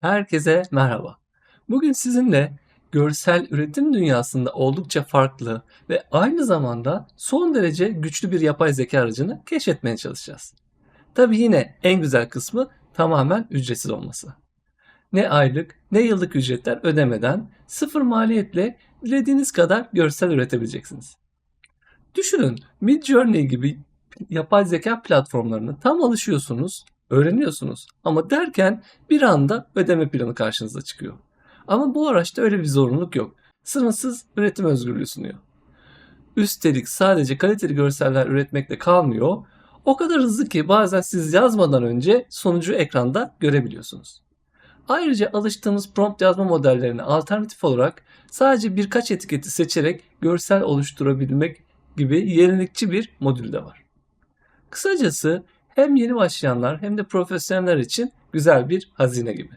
Herkese merhaba. Bugün sizinle görsel üretim dünyasında oldukça farklı ve aynı zamanda son derece güçlü bir yapay zeka aracını keşfetmeye çalışacağız. Tabii yine en güzel kısmı tamamen ücretsiz olması. Ne aylık ne yıllık ücretler ödemeden sıfır maliyetle dilediğiniz kadar görsel üretebileceksiniz. Düşünün Midjourney gibi yapay zeka platformlarına tam alışıyorsunuz, öğreniyorsunuz ama derken bir anda ödeme planı karşınıza çıkıyor. Ama bu araçta öyle bir zorunluluk yok. Sınırsız üretim özgürlüğü sunuyor. Üstelik sadece kaliteli görseller üretmekle kalmıyor. O kadar hızlı ki bazen siz yazmadan önce sonucu ekranda görebiliyorsunuz. Ayrıca alıştığımız prompt yazma modellerine alternatif olarak sadece birkaç etiketi seçerek görsel oluşturabilmek gibi yenilikçi bir modül de var. Kısacası hem yeni başlayanlar hem de profesyoneller için güzel bir hazine gibi.